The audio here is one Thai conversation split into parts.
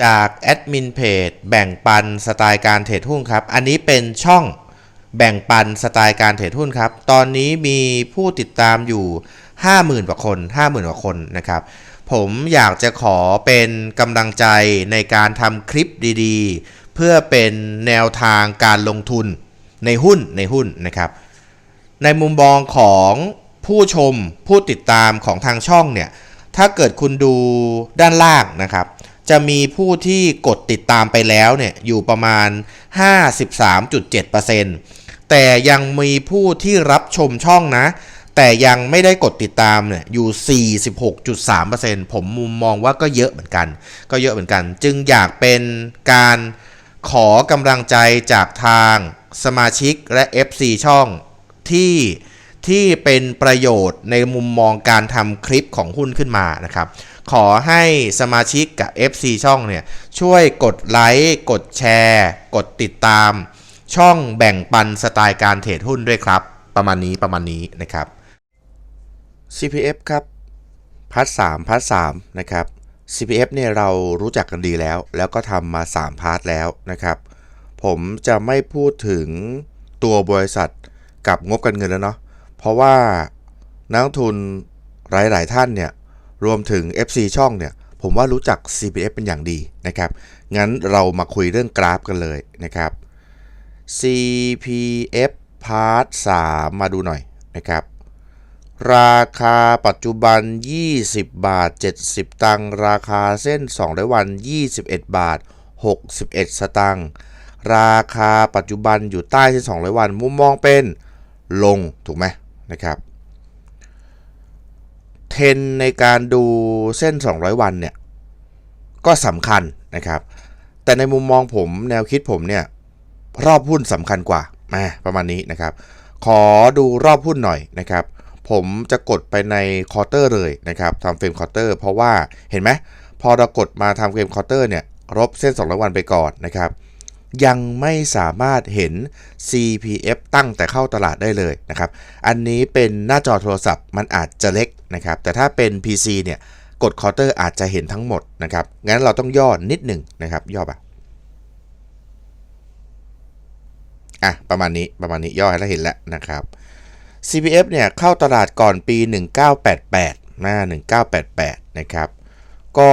จากแอดมินเพจแบ่งปันสไตล์การเทรดหุ้นครับ อันนี้เป็นช่องแบ่งปันสไตล์การเทรดหุ้นครับ ตอนนี้มีผู้ติดตามอยู่ 50,000 กว่าคน 50,000 กว่าคนนะครับ ผมอยากจะขอเป็นกำลังใจในการทำคลิปดีๆ เพื่อเป็นแนวทางการลงทุนในหุ้นในหุ้นนะครับ ในมุมมองของผู้ชมผู้ติดตามของทางช่องเนี่ย ถ้าเกิดคุณดูด้านล่างนะครับ จะมีผู้ที่กดติดตามไปแล้วเนี่ยอยู่ประมาณ 53.7%แต่ยังมีผู้ที่รับชมช่องนะ แต่ยังไม่ได้กดติดตามเนี่ยอยู่ 46.3%ผมมุมมองว่าก็เยอะเหมือนกัน ก็เยอะเหมือนกัน จึงอยากเป็นการขอกำลังใจจากทางสมาชิกและ FC ช่องที่ที่เป็นประโยชน์ในมุมมองการทำคลิปของหุ้นขึ้นมานะครับ ขอให้สมาชิกกับ FC ช่องเนี่ยช่วยกดไลค์กดแชร์ กดติดตาม ช่องแบ่งปันสไตล์การเทรดหุ้นด้วยครับ ประมาณนี้ประมาณนี้นะครับ CPF ครับพาร์ท3พาร์ท3นะครับ CPF เนี่ยเรารู้จักกันดีแล้ว แล้วก็ทำมา 3 พาร์ทแล้วนะครับ ผมจะไม่พูดถึงตัวบริษัทกับงบการเงินแล้วเนาะเพราะว่านักทุนหลาย ๆ ท่านเนี่ย รวมถึง FC ช่องเนี่ยผมว่ารู้จัก CPF เป็นอย่างดีนะครับ งั้นเรามาคุยเรื่องกราฟกันเลยนะครับ CPF Part 3 มาดูหน่อยนะครับ ราคาปัจจุบัน 20 บาท 70 ตังค์ราคาเส้น200วัน 21 บาท 61 สตังค์ราคาปัจจุบันอยู่ใต้เส้น200วันมุมมองเป็นลงถูกไหมนะครับ เทรนในการดูเส้น 200 วันเนี่ยก็สำคัญนะครับ แต่ในมุมมองผมแนวคิดผมเนี่ยรอบหุ้นสำคัญกว่ามาประมาณนี้นะครับ ขอดูรอบหุ้นหน่อยนะครับ ผมจะกดไปในคอร์เตอร์เลยนะครับทำเฟรมคอร์เตอร์เพราะว่าเห็นไหมพอเรากดมาทำเฟรมคอร์เตอร์เนี่ยลบเส้น 200 วันไปก่อนนะครับ ยังไม่สามารถเห็น CPF ตั้งแต่เข้าตลาดได้เลยนะครับ อันนี้เป็นหน้าจอโทรศัพท์มันอาจจะเล็กนะครับ แต่ถ้าเป็น PC เนี่ยกดคอร์เตอร์อาจจะเห็นทั้งหมดนะครับ งั้นเราต้องย่อนิดหนึ่งนะครับ ย่อไปอะ ประมาณนี้ ประมาณนี้ย่อให้เราเห็นแล้วนะครับ CPF เนี่ยเข้าตลาดก่อนปี 1988นะ1988 นะครับ ก็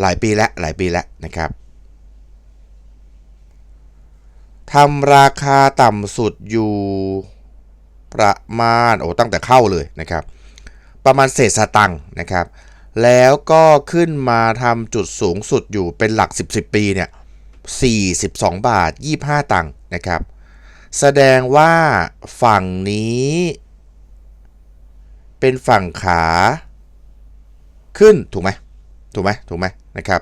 หลายปีแล้ว หลายปีแล้วนะครับ ทำราคาต่ำสุดอยู่ประมาณโอ้ตั้งแต่เข้าเลยนะครับ ประมาณเศษสตังค์นะครับ แล้วก็ขึ้นมาทำจุดสูงสุดอยู่เป็นหลัก 10 10 ปีเนี่ย42 บาท 25 ตังค์นะครับ แสดงว่าฝั่งนี้ เป็นฝั่งขาขึ้นถูกไหมถูกไหมถูกไหมนะครับ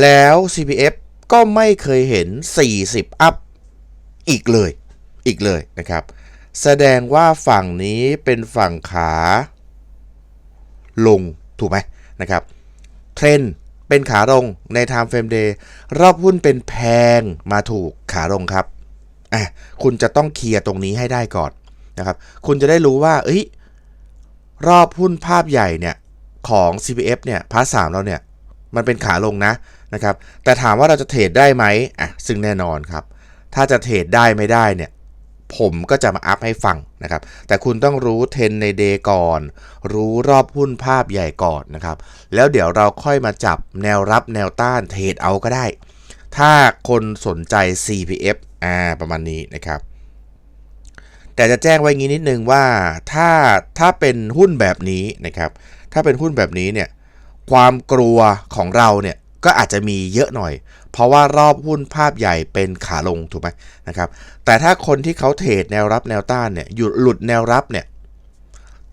แล้ว CPF ก็ไม่เคยเห็น 40 อัพ อีกเลยอีกเลยนะครับ แสดงว่าฝั่งนี้เป็นฝั่งขาลงถูกไหมนะครับเทรนเป็นขาลงใน Time Frame Day รอบหุ้นเป็นแพงมาถูกขาลงครับอะคุณจะต้องเคลียร์ตรงนี้ให้ได้ก่อนนะครับ คุณจะได้รู้ว่าเอ้ยรอบหุ้นภาพใหญ่เนี่ยของ CPF เนี่ยพาร์ทสามเราเนี่ยมันเป็นขาลงนะนะครับ แต่ถามว่าเราจะเทรดได้ไหมอะซึ่งแน่นอนครับ ถ้าจะเทรดได้ไม่ได้เนี่ยผมก็จะมาอัพให้ฟังนะครับ แต่คุณต้องรู้เทรนในเดย์ก่อน รู้รอบหุ้นภาพใหญ่ก่อนนะครับ แล้วเดี๋ยวเราค่อยมาจับแนวรับแนวต้านเทรดเอาก็ได้ ถ้าคนสนใจ CPF อ่าประมาณนี้นะครับ แต่จะแจ้งไว้งี้นิดนึงว่าถ้าถ้าเป็นหุ้นแบบนี้นะครับ ถ้าเป็นหุ้นแบบนี้เนี่ย ความกลัวของเราเนี่ย ก็อาจจะมีเยอะหน่อย เพราะว่ารอบหุ้นภาพใหญ่เป็นขาลงถูกไหมนะครับ แต่ถ้าคนที่เขาเทรดแนวรับแนวต้านเนี่ยหยุดหลุดแนวรับเนี่ย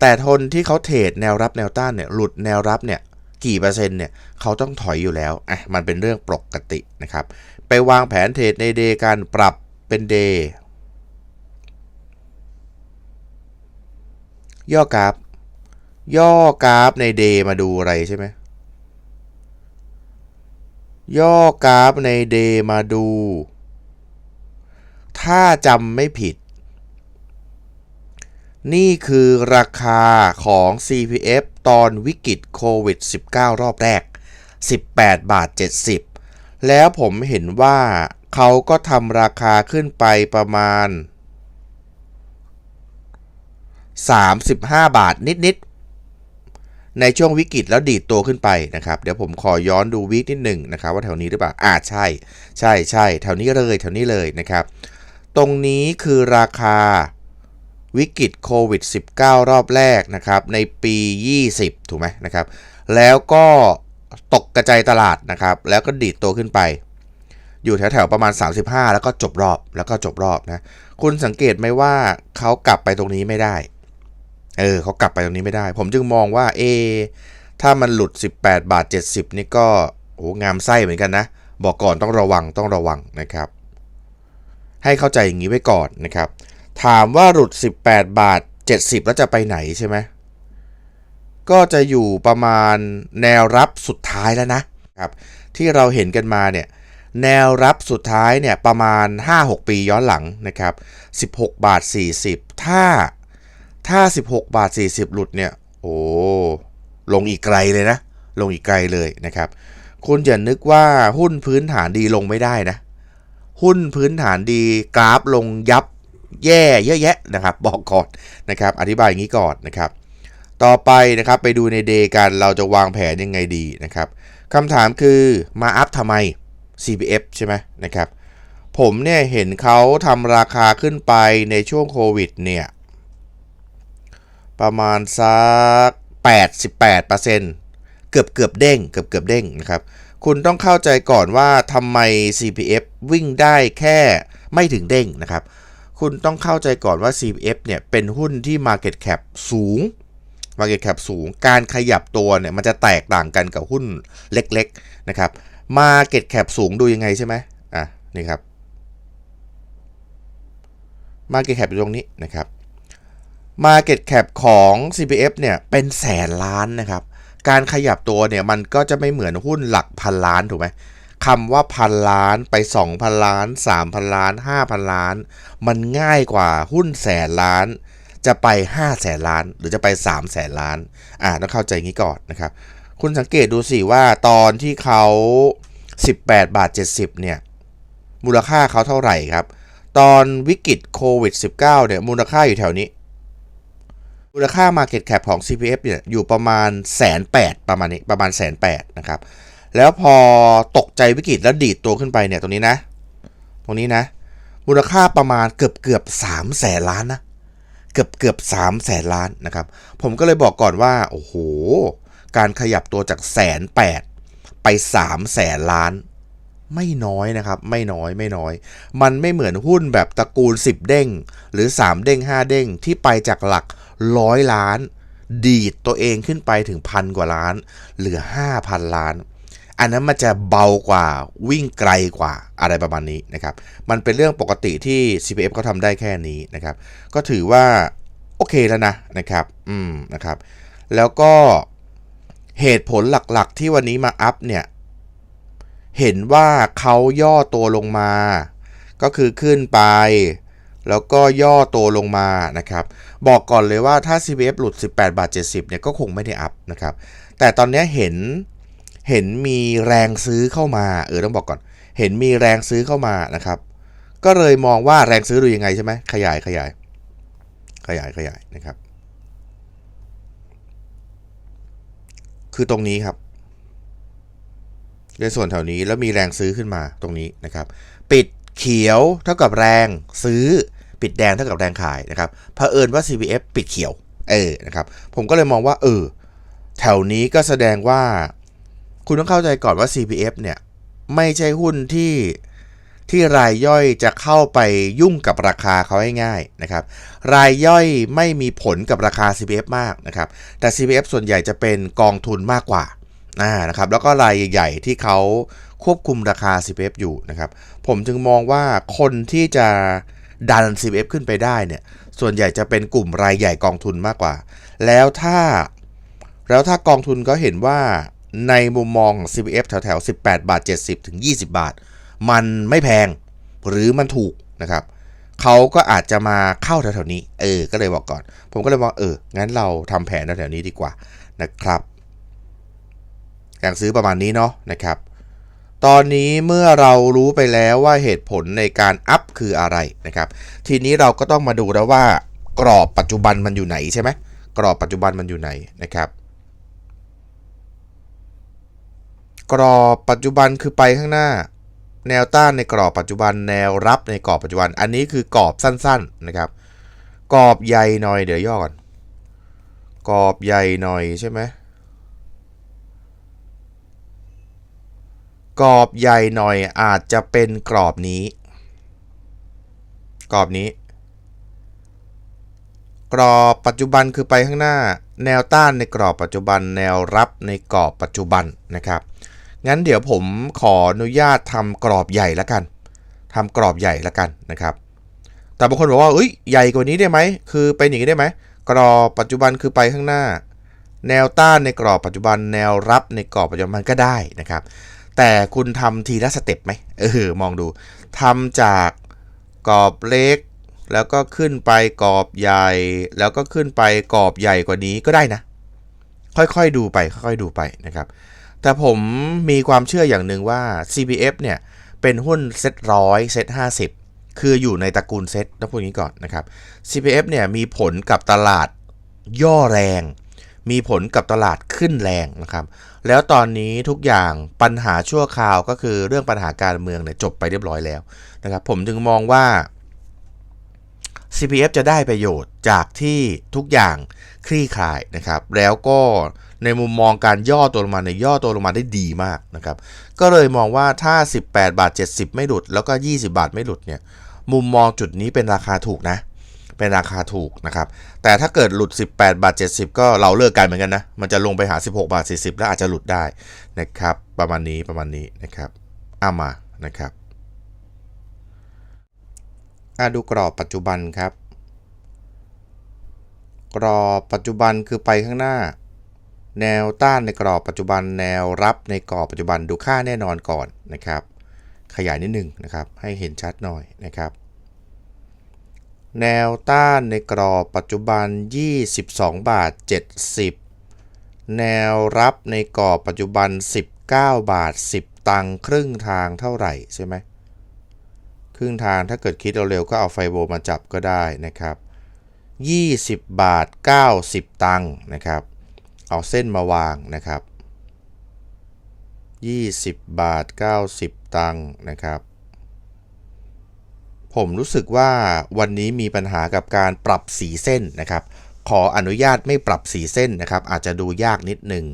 แต่ทนที่เขาเทรดแนวรับแนวต้านเนี่ยหลุดแนวรับเนี่ยกี่เปอร์เซ็นต์เนี่ยเขาต้องถอยอยู่แล้วอะมันเป็นเรื่องปกตินะครับ ไปวางแผนเทรดในเดย์การปรับเป็นเดย์ย่อกราฟย่อกราฟในเดย์มาดูอะไรใช่ไหม ย่อกราฟในเดมาดู ถ้าจำไม่ผิด นี่คือราคาของ CPF ตอนวิกฤตโควิด -19 รอบแรก 18 บาท 70 แล้วผมเห็นว่าเขาก็ทำราคาขึ้นไปประมาณ 35 บาทนิดๆ ในช่วงวิกฤตแล้วดีดตัวขึ้นไปนะครับเดี๋ยวผมขอย้อนดูวิกนิดหนึ่งนะครับว่าแถวนี้หรือเปล่าอ่าใช่ ใช่ใช่แถวนี้เลยแถวนี้เลยนะครับ ตรงนี้คือราคาวิกฤตโควิด -19 รอบแรกนะครับในปี 20 ถูกไหมนะครับ แล้วก็ตกกระจายตลาดนะครับ แล้วก็ดีดตัวขึ้นไป อยู่แถวๆประมาณ 35 แล้วก็จบรอบแล้วก็จบรอบนะ คุณสังเกตไหมว่าเขากลับไปตรงนี้ไม่ได้ เออเขากลับไปตรงนี้ไม่ได้ ผมจึงมองว่าเอ ถ้ามันหลุด 18 บาท 70 นี่ก็โอ้งามไส้เหมือนกันนะ บอกก่อนต้องระวังต้องระวังนะครับ ให้เข้าใจอย่างนี้ไว้ก่อนนะครับ ถามว่าหลุด 18 บาท 70 แล้วจะไปไหนใช่ไหมก็จะอยู่ประมาณแนวรับสุดท้ายแล้วนะครับ ที่เราเห็นกันมาเนี่ยแนวรับสุดท้ายเนี่ยประมาณ 5-6 ปีย้อนหลังนะครับ 16 บาท 40 ถ้า ถ้า 16 บาท 40 หลุดเนี่ย โอ้ ลงอีกไกลเลยนะ ลงอีกไกลเลยนะครับ คุณอย่านึกว่าหุ้นพื้นฐานดีลงไม่ได้นะ หุ้นพื้นฐานดีกราฟลงยับแย่เยอะแยะนะครับ บอกก่อนนะครับ อธิบายอย่างนี้ก่อนนะครับ ต่อไปนะครับไปดูในเดย์กันเราจะวางแผนยังไงดีนะครับคำถามคือมาอัพทำไม CPF ใช่ไหมนะครับ ผมเนี่ยเห็นเขาทำราคาขึ้นไปในช่วงโควิดเนี่ย ประมาณสัก 88%เกือบเกือบเด้งเกือบเกือบเด้งนะครับ คุณต้องเข้าใจก่อนว่าทำไม CPF วิ่งได้แค่ไม่ถึงเด้งนะครับ คุณต้องเข้าใจก่อนว่า CPF เนี่ยเป็นหุ้นที่ Market Cap สูง Market Cap สูง การขยับตัวเนี่ยมันจะแตกต่างกันกับหุ้นเล็กๆนะครับ Market Cap สูงดูยังไงใช่ไหมอะนี่ครับ Market Cap อยู่ตรงนี้นะครับ Market Cap ของ CPF เนี่ยเป็นแสนล้านนะครับ การขยับตัวเนี่ยมันก็จะไม่เหมือนหุ้นหลักพันล้านถูกไหมคำว่าพันล้านไป 2,000 ล้าน 3,000 ล้าน 5,000 ล้าน มันง่ายกว่าหุ้นแสนล้าน จะไป5แสนล้าน หรือจะไป3แสนล้าน อ่าต้องเข้าใจงี้ก่อนนะครับ คุณสังเกตดูสิว่าตอนที่เขา 18 บาท 70 เนี่ย มูลค่าเขาเท่าไหร่ครับ ตอนวิกฤตโควิด -19 เนี่ยมูลค่าอยู่แถวนี้ มูลค่า Market Cap ของ CPF เนี่ยอยู่ประมาณแสนแปดประมาณนี้ประมาณแสนแปดนะครับแล้วพอตกใจวิกฤตแล้วดีดตัวขึ้นไปเนี่ยตรงนี้นะ ตรงนี้นะ มูลค่าประมาณเกือบเกือบสามแสนล้านนะเกือบเกือบสามแสนล้านนะครับ ผมก็เลยบอกก่อนว่า โอ้โห การขยับตัวจากแสนแปดไปสามแสนล้าน ไม่น้อยนะครับ ไม่น้อยไม่น้อย มันไม่เหมือนหุ้นแบบตระกูล 10 เด้ง หรือ 3 เด้ง 5 เด้งที่ไปจากหลัก ร้อยล้าน ดีดตัวเองขึ้นไปถึงพันกว่าล้าน เหลือ 5,000 ล้าน อันนั้นมันจะเบากว่าวิ่งไกลกว่าอะไรประมาณนี้นะครับ มันเป็นเรื่องปกติที่ CPF เขาทำได้แค่นี้นะครับ ก็ถือว่าโอเคแล้วนะนะครับ อืมนะครับ แล้วก็เหตุผลหลักๆที่วันนี้มาอัพเนี่ย เห็นว่าเขาย่อตัวลงมา ก็คือขึ้นไป แล้วก็ย่อตัวลงมานะครับ บอกก่อนเลยว่าถ้า CPF หลุด 18 บาท 70เนี่ยก็คงไม่ได้อัพนะครับ แต่ตอนนี้เห็นเห็นมีแรงซื้อเข้ามา เออต้องบอกก่อน เห็นมีแรงซื้อเข้ามานะครับ ก็เลยมองว่าแรงซื้อดูยังไงใช่ไหมขยายขยาย ขยายขยายนะครับ คือตรงนี้ครับในส่วนแถวนี้แล้วมีแรงซื้อขึ้นมาตรงนี้นะครับ ปิดเขียวเท่ากับแรงซื้อ ปิดแดงเท่ากับแรงขายนะครับเผอิญว่า CPF ปิดเขียว เออนะครับ ผมก็เลยมองว่า เออ แถวนี้ก็แสดงว่า คุณต้องเข้าใจก่อนว่า CPF เนี่ย ไม่ใช่หุ้นที่ที่รายย่อยจะเข้าไปยุ่งกับราคาเขาให้ง่ายนะครับ รายย่อยไม่มีผลกับราคา CPF มากนะครับ แต่ CPF ส่วนใหญ่จะเป็นกองทุนมากกว่าอ่านะครับ แล้วก็รายใหญ่ๆที่เขาควบคุมราคา CPF อยู่นะครับ ผมจึงมองว่าคนที่จะ ดัน CPF ขึ้นไปได้เนี่ย ส่วนใหญ่จะเป็นกลุ่มรายใหญ่กองทุนมากกว่า แล้วถ้า แล้วถ้ากองทุนก็เห็นว่าในมุมมอง CPF แถวๆ18 บาท 70 ถึง 20 บาท มันไม่แพงหรือมันถูกนะครับ เขาก็อาจจะมาเข้าแถวๆนี้ เออ ก็เลยบอกก่อน ผมก็เลยบอกเออ งั้นเราทำแผนแถวๆนี้ดีกว่านะครับอย่างซื้อประมาณนี้เนาะนะครับ ตอนนี้เมื่อเรารู้ไปแล้วว่าเหตุผลในการอัพคืออะไรนะครับ ทีนี้เราก็ต้องมาดูแล้วว่ากรอบปัจจุบันมันอยู่ไหนใช่ไหมกรอบปัจจุบันมันอยู่ไหนนะครับ กรอบปัจจุบันคือไปข้างหน้า แนวต้านในกรอบปัจจุบันแนวรับในกรอบปัจจุบัน อันนี้คือกรอบสั้น ๆนะครับ กรอบใหญ่หน่อยเดี๋ยวย่อก่อนกรอบใหญ่หน่อยใช่ไหม กรอบใหญ่หน่อยอาจจะเป็นกรอบนี้ กรอบนี้ กรอบปัจจุบันคือไปข้างหน้า แนวต้านในกรอบปัจจุบันแนวรับในกรอบปัจจุบันนะครับ งั้นเดี๋ยวผมขออนุญาตทำกรอบใหญ่ล้วกันทำกรอบใหญ่ล้วกันนะครับ แต่บางคนบอกว่าเอ้ยใหญ่กว่านี้ได้ไหมคือเป็นอย่างนี้ได้ไหมกรอบปัจจุบันคือไปข้างหน้า แนวต้านในกรอบปัจจุบัน แนวรับในกรอบปัจจุบันก็ได้นะครับ แต่คุณทำทีละสเต็ปไหมเออมองดูทำจากกรอบเล็ก แล้วก็ขึ้นไปกรอบใหญ่ แล้วก็ขึ้นไปกรอบใหญ่กว่านี้ก็ได้นะ ค่อยๆดูไปค่อยๆดูไปนะครับ แต่ผมมีความเชื่ออย่างหนึ่งว่า CPF เนี่ยเป็นหุ้นเซ็ตร้อยเซ็ตห้าสิบคืออยู่ในตระกูลเซ็ตต้องพูดอย่างนี้ก่อนนะครับ CPF เนี่ยมีผลกับตลาดย่อแรง มีผลกับตลาดขึ้นแรงนะครับ แล้วตอนนี้ทุกอย่างปัญหาชั่วคราวก็คือเรื่องปัญหาการเมืองเนี่ยจบไปเรียบร้อยแล้วนะครับ ผมจึงมองว่า CPF จะได้ประโยชน์จากที่ทุกอย่างคลี่คลายนะครับ แล้วก็ในมุมมองการย่อตัวลงมาในย่อตัวลงมาได้ดีมากนะครับ ก็เลยมองว่าถ้า 18 บาท 70 ไม่หลุด แล้วก็ 20 บาทไม่หลุดเนี่ยมุมมองจุดนี้เป็นราคาถูกนะ เป็นราคาถูกนะครับ แต่ถ้าเกิดหลุด 18 บาท 70 ก็เราเลิกกันเหมือนกันนะ มันจะลงไปหา 16 บาท 40 แล้วอาจจะหลุดได้นะครับ ประมาณนี้ประมาณนี้นะครับเอามานะครับอะดูกรอบปัจจุบันครับ กรอบปัจจุบันคือไปข้างหน้า แนวต้านในกรอบปัจจุบัน แนวรับในกรอบปัจจุบันดูค่าแน่นอนก่อนนะครับ ขยายนิดหนึ่งนะครับ ให้เห็นชัดหน่อยนะครับ แนวต้านในกรอบปัจจุบัน 22 บาท 70 แนวรับในกรอบปัจจุบัน 19 บาท 10 ตังครึ่งทางเท่าไหร่ใช่ไหมครึ่งทางถ้าเกิดคิดเร็วๆก็เอาไฟโบมาจับก็ได้นะครับ 20 บาท 90 ตังค์นะครับ เอาเส้นมาวางนะครับ 20 บาท 90 ตังค์นะครับ ผมรู้สึกว่าวันนี้มีปัญหากับการปรับสีเส้นนะครับ ขออนุญาตไม่ปรับสีเส้นนะครับ อาจจะดูยากนิดหนึ่ง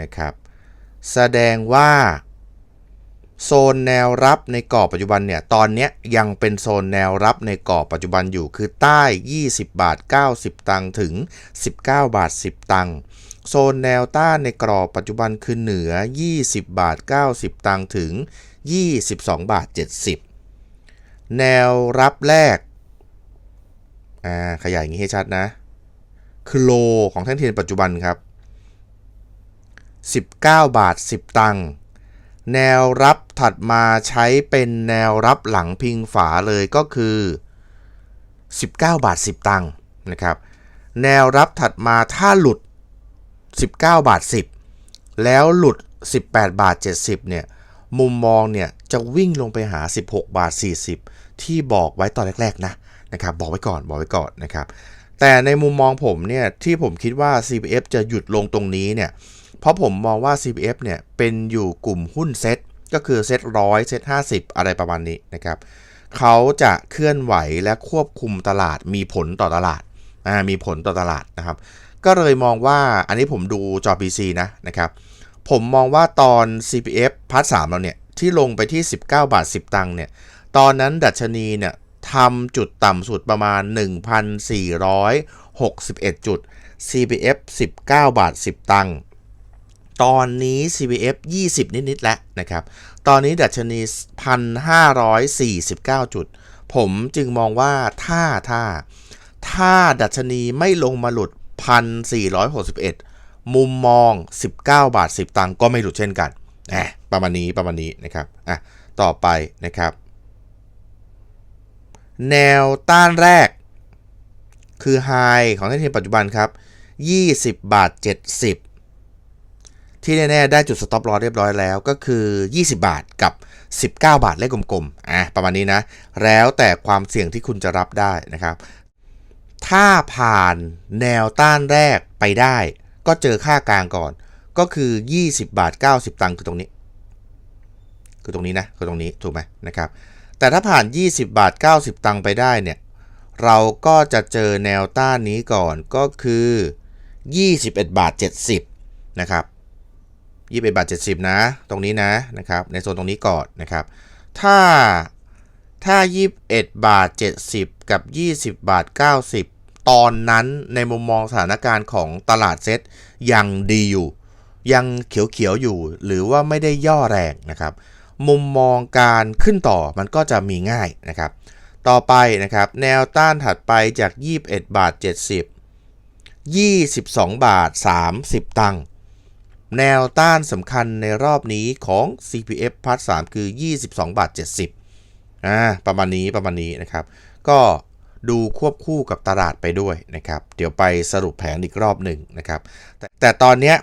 นะครับ แสดงว่าโซนแนวรับในกรอบปัจจุบันเนี่ย ตอนนี้ยังเป็นโซนแนวรับในกรอบปัจจุบันอยู่คือใต้ 20 บาท 90 ตังค์ถึง 19 บาท 10 ตังค์โซนแนวต้านในกรอบปัจจุบันคือเหนือ 20 บาท 90 ตังค์ถึง 22 บาท 70 แนวรับแรก อ่า ขยายอย่างนี้ให้ชัดนะ คือโลของแท่นเทียนปัจจุบันครับ 19 บาท 10 ตังค์ แนวรับถัดมาใช้เป็นแนวรับหลังพิงฝาเลยก็คือ 19 บาท 10 ตังค์นะครับ แนวรับถัดมาถ้าหลุด 19 บาท 10 แล้วหลุด 18 บาท 70เนี่ย มุมมองเนี่ยจะวิ่งลงไปหา 16 บาท 40 ที่บอกไว้ตอนแรกๆนะนะครับบอกไว้ก่อนบอกไว้ก่อนนะครับแต่ในมุมมองผมเนี่ยที่ผมคิดว่า CPF จะหยุดลงตรงนี้เนี่ยเพราะผมมองว่า CPF เนี่ยเป็นอยู่กลุ่มหุ้นเซ็ตก็คือเซ็ตร้อยเซ็ตห้าสิบอะไรประมาณนี้นะครับเขาจะเคลื่อนไหวและควบคุมตลาดมีผลต่อตลาดมีผลต่อตลาดนะครับ ก็เลยมองว่าอันนี้ผมดูจอ PC นะนะครับ ผมมองว่าตอน CPF พาร์ทสามเราเนี่ย ที่ลงไปที่ 19 บาท 10 ตังค์เนี่ย ตอนนั้นดัชนีเนี่ยทำจุดต่ำสุดประมาณ 1,461 จุด CPF 19 บาท 10 ตังค์ตอนนี้ CPF 20 นิด ๆ แล้วนะครับ ตอนนี้ดัชนี 1,549 จุด ผมจึงมองว่าถ้าถ้า ถ้าดัชนีไม่ลงมาหลุด 1,461 มุมมอง 19 บาท 10 ตังก็ไม่หลุดเช่นกันแหมประมาณนี้ประมาณนี้นะครับอะต่อไปนะครับ แนวต้านแรก คือไฮของเทนเทนปัจจุบันครับ 20 บาท 70 ที่แน่ๆได้จุด stop loss เรียบร้อยแล้วก็คือ 20 บาทกับ 19 บาทเลขกลมๆอะประมาณนี้นะ แล้วแต่ความเสี่ยงที่คุณจะรับได้นะครับ ถ้าผ่านแนวต้านแรกไปได้ ก็เจอค่ากลางก่อน ก็คือ 20 บาท 90 ตังค์คือตรงนี้ คือตรงนี้นะ คือตรงนี้ถูกไหมนะครับ แต่ถ้าผ่าน 20 บาท 90 ตังค์ไปได้เนี่ย เราก็จะเจอแนวต้านนี้ก่อน ก็คือ 21 บาท 70 นะครับ21บาท70นะ ตรงนี้นะนะครับ ในโซนตรงนี้ก่อนนะครับ ถ้าถ้า21บาท70กับ20บาท90 ตอนนั้นในมุมมองสถานการณ์ของตลาดเซ็ตยังดีอยู่ ยังเขียวๆอยู่ หรือว่าไม่ได้ย่อแรงนะครับ มุมมองการขึ้นต่อมันก็จะมีง่ายนะครับ ต่อไปนะครับแนวต้านถัดไปจาก 21 บาท 70 22 บาท 30 ตังค์แนวต้านสำคัญในรอบนี้ของ CPF พาร์ท3คือ 22 บาท 70อ่าประมาณนี้ประมาณนี้นะครับ ก็ ดูควบคู่กับตลาดไปด้วยนะครับ เดี๋ยวไปสรุปแผนอีกรอบหนึ่งนะครับแต่แต่ตอนเนี้ย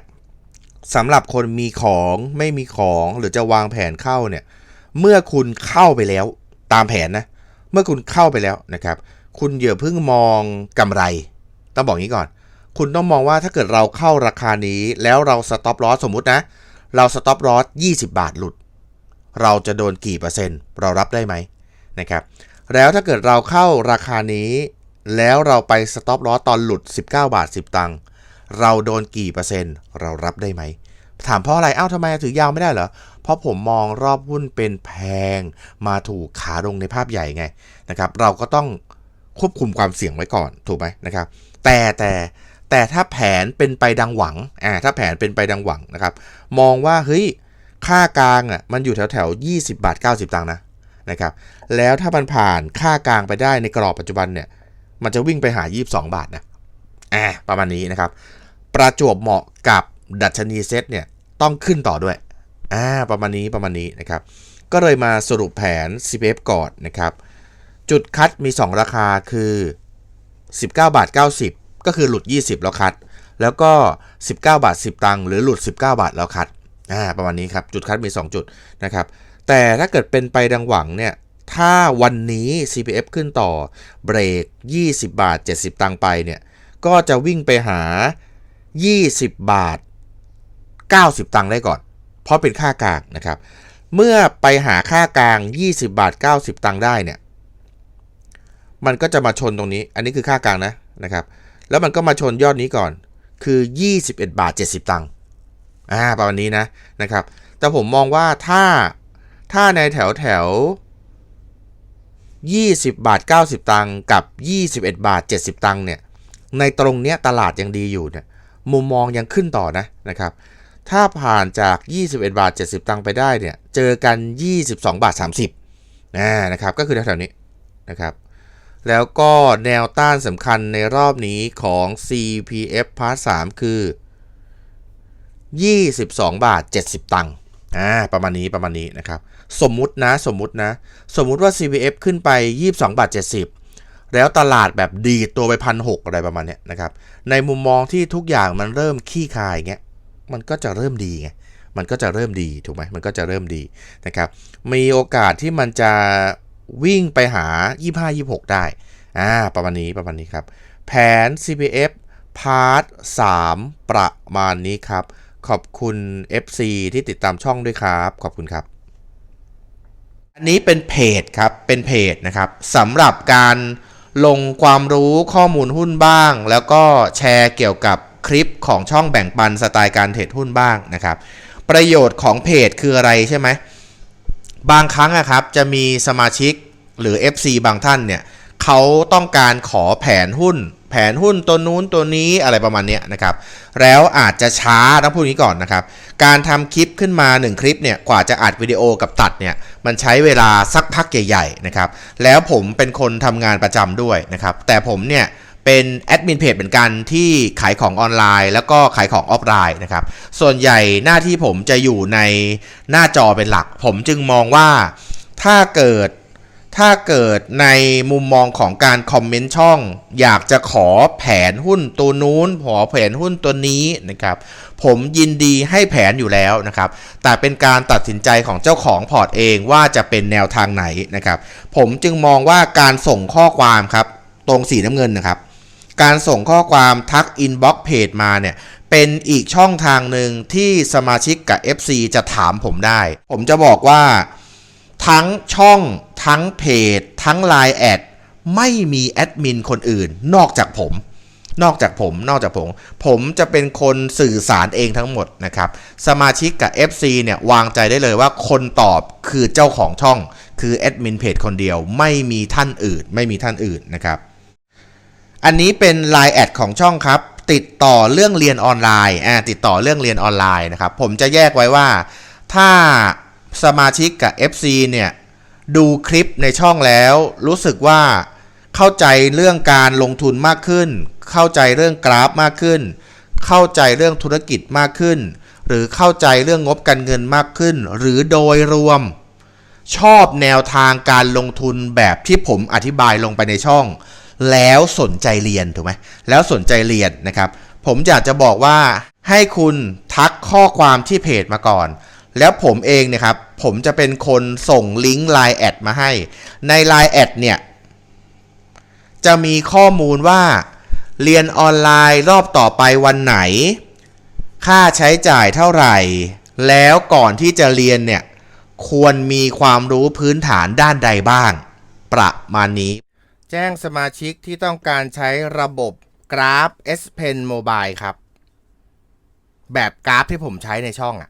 สำหรับคนมีของไม่มีของหรือจะวางแผนเข้าเนี่ยเมื่อคุณเข้าไปแล้วตามแผนนะเมื่อคุณเข้าไปแล้วนะครับ คุณอย่าเพิ่งมองกำไร ต้องบอกงี้ก่อน คุณต้องมองว่าถ้าเกิดเราเข้าราคานี้ แล้วเราสต็อปลอสสมมุตินะ เราสต็อปลอส20 บาทหลุด เราจะโดนกี่เปอร์เซ็นต์ เรารับได้ไหมนะครับ แล้วถ้าเกิดเราเข้าราคานี้ แล้วเราไปสต็อปลอตอนหลุด 19 บาท 10 ตังค์เราโดนกี่เปอร์เซ็นต์ เรารับได้ไหม ถามเพราะอะไรเอ้าทำไมถือยาวไม่ได้เหรอ เพราะผมมองรอบหุ้นเป็นแพง มาถูกขาลงในภาพใหญ่ไงนะครับ เราก็ต้องควบคุมความเสี่ยงไว้ก่อนถูกไหมนะครับ แต่แต่แต่ถ้าแผนเป็นไปดังหวังอ่าถ้าแผนเป็นไปดังหวังนะครับ มองว่าเฮ้ยค่ากลางอะมันอยู่แถวแถว20 บาท 90 ตังค์นะ นะครับแล้วถ้ามันผ่านค่ากลางไปได้ในกรอบปัจจุบันเนี่ยมันจะวิ่งไปหา 22 บาทนะอ่าประมาณนี้นะครับ ประจวบเหมาะกับดัชนีเซ็ตเนี่ยต้องขึ้นต่อด้วยอ่าประมาณนี้ประมาณนี้นะครับก็เลยมาสรุปแผน CPF ก่อนนะครับ จุดคัดมี 2 ราคาคือ 19 บาท 90 ก็คือหลุด 20 แล้วคัด แล้วก็ 19 บาท 10 ตังค์หรือหลุด 19 บาทแล้วคัดอ่าประมาณนี้ครับ จุดคัดมี 2 จุดนะครับ แต่ถ้าเกิดเป็นไปดังหวังเนี่ยถ้าวันนี้ CPF ขึ้นต่อเบรก 20 บาท 70 ตังค์ไปเนี่ยก็จะวิ่งไปหา 20 บาท 90 ตังค์ได้ก่อน เพราะเป็นค่ากลางนะครับ เมื่อไปหาค่ากลาง 20 บาท 90 ตังค์ได้เนี่ยมันก็จะมาชนตรงนี้ อันนี้คือค่ากลางนะนะครับ แล้วมันก็มาชนยอดนี้ก่อน คือ 21 บาท 70 ตังค์ อ่า ประมาณนี้นะนะครับ แต่ผมมองว่าถ้า ถ้าในแถวแถว 20 บาท 90 ตังค์กับ 21 บาท 70 ตังค์เนี่ย ในตรงเนี้ยตลาดยังดีอยู่เนี่ย มุมมองยังขึ้นต่อนะนะครับ ถ้าผ่านจาก 21 บาท 70 ตังค์ไปได้เนี่ย เจอกัน 22 บาท 30นะนะครับ ก็คือแถวๆนี้นะครับ แล้วก็แนวต้านสำคัญในรอบนี้ของ CPF Part 3 คือ 22 บาท 70 ตังค์อ่าประมาณนี้ประมาณนี้นะครับ สมมุตินะสมมุตินะ สมมุติว่า CPF ขึ้นไป 22บาท70 แล้วตลาดแบบดีตัวไปพันหอะไรประมาณเนี้ยนะครับ ในมุมมองที่ทุกอย่างมันเริ่มขี้คายเงี้ยมันก็จะเริ่มดีไงมันก็จะเริ่มดีถูกไหมมันก็จะเริ่มดีนะครับ มีโอกาสที่มันจะวิ่งไปหา 25 26 ได้อ่าประมาณนี้ประมาณนี้ครับ แผน CPF พาร์ท3ประมาณนี้ครับ ขอบคุณ FC ที่ติดตามช่องด้วยครับ ขอบคุณครับ อันนี้เป็นเพจครับ เป็นเพจนะครับสำหรับการลงความรู้ข้อมูลหุ้นบ้าง แล้วก็แชร์เกี่ยวกับคลิปของช่องแบ่งปันสไตล์การเทรดหุ้นบ้างนะครับ ประโยชน์ของเพจคืออะไรใช่ไหม บางครั้งอะครับจะมีสมาชิกหรือ FC บางท่านเนี่ยเขาต้องการขอแผนหุ้น แผนหุ้นตัวนู้นตัวนี้อะไรประมาณเนี้ยนะครับแล้วอาจจะช้าต้องพูดอย่างนี้ก่อนนะครับการทำคลิปขึ้นมา 1 คลิปเนี่ยกว่าจะอัดวิดีโอกับตัดเนี่ยมันใช้เวลาสักพักใหญ่ๆนะครับแล้วผมเป็นคนทำงานประจำด้วยนะครับแต่ผมเนี่ยเป็นแอดมินเพจเหมือนกันที่ขายของออนไลน์ แล้วก็ขายของออฟไลน์นะครับ ส่วนใหญ่หน้าที่ผมจะอยู่ในหน้าจอเป็นหลัก ผมจึงมองว่าถ้าเกิด ถ้าเกิดในมุมมองของการคอมเมนต์ช่อง อยากจะขอแผนหุ้นตัวนู้นขอแผนหุ้นตัวนี้นะครับ ผมยินดีให้แผนอยู่แล้วนะครับ แต่เป็นการตัดสินใจของเจ้าของพอร์ตเองว่าจะเป็นแนวทางไหนนะครับ ผมจึงมองว่าการส่งข้อความครับ ตรงสีน้ำเงินนะครับ การส่งข้อความทักอินบ็อกเพจมาเนี่ยเป็นอีกช่องทางหนึ่งที่สมาชิกกับ FC จะถามผมได้ ผมจะบอกว่า ทั้งช่อง ทั้งเพจ ทั้ง Line แอดไม่มีแอดมินคนอื่น นอกจากผม นอกจากผมนอกจากผม ผมจะเป็นคนสื่อสารเองทั้งหมดนะครับ สมาชิกกับ FC เนี่ยวางใจได้เลยว่าคนตอบคือเจ้าของช่อง คือแอดมินเพจคนเดียวไม่มีท่านอื่น ไม่มีท่านอื่นนะครับ อันนี้เป็น Line แอดของช่องครับติดต่อเรื่องเรียนออนไลน์อ่าติดต่อเรื่องเรียนออนไลน์นะครับ ผมจะแยกไว้ว่า ถ้า สมาชิกกับ FC เนี่ยดูคลิปในช่องแล้วรู้สึกว่าเข้าใจเรื่องการลงทุนมากขึ้น เข้าใจเรื่องกราฟมากขึ้น เข้าใจเรื่องธุรกิจมากขึ้น หรือเข้าใจเรื่องงบการเงินมากขึ้น หรือโดยรวม ชอบแนวทางการลงทุนแบบที่ผมอธิบายลงไปในช่อง แล้วสนใจเรียนถูกไหมแล้วสนใจเรียนนะครับ ผมอยากจะบอกว่าให้คุณทักข้อความที่เพจมาก่อน แล้วผมเองเนี่ยครับ ผมจะเป็นคนส่งลิงก์ Line แอดมาให้ ใน Line แอดเนี่ย จะมีข้อมูลว่า เรียนออนไลน์รอบต่อไปวันไหน ค่าใช้จ่ายเท่าไหร่ แล้วก่อนที่จะเรียนเนี่ย ควรมีความรู้พื้นฐานด้านใดบ้าง ประมาณนี้ แจ้งสมาชิกที่ต้องการใช้ระบบกราฟ S Pen Mobile ครับ แบบกราฟที่ผมใช้ในช่องอะ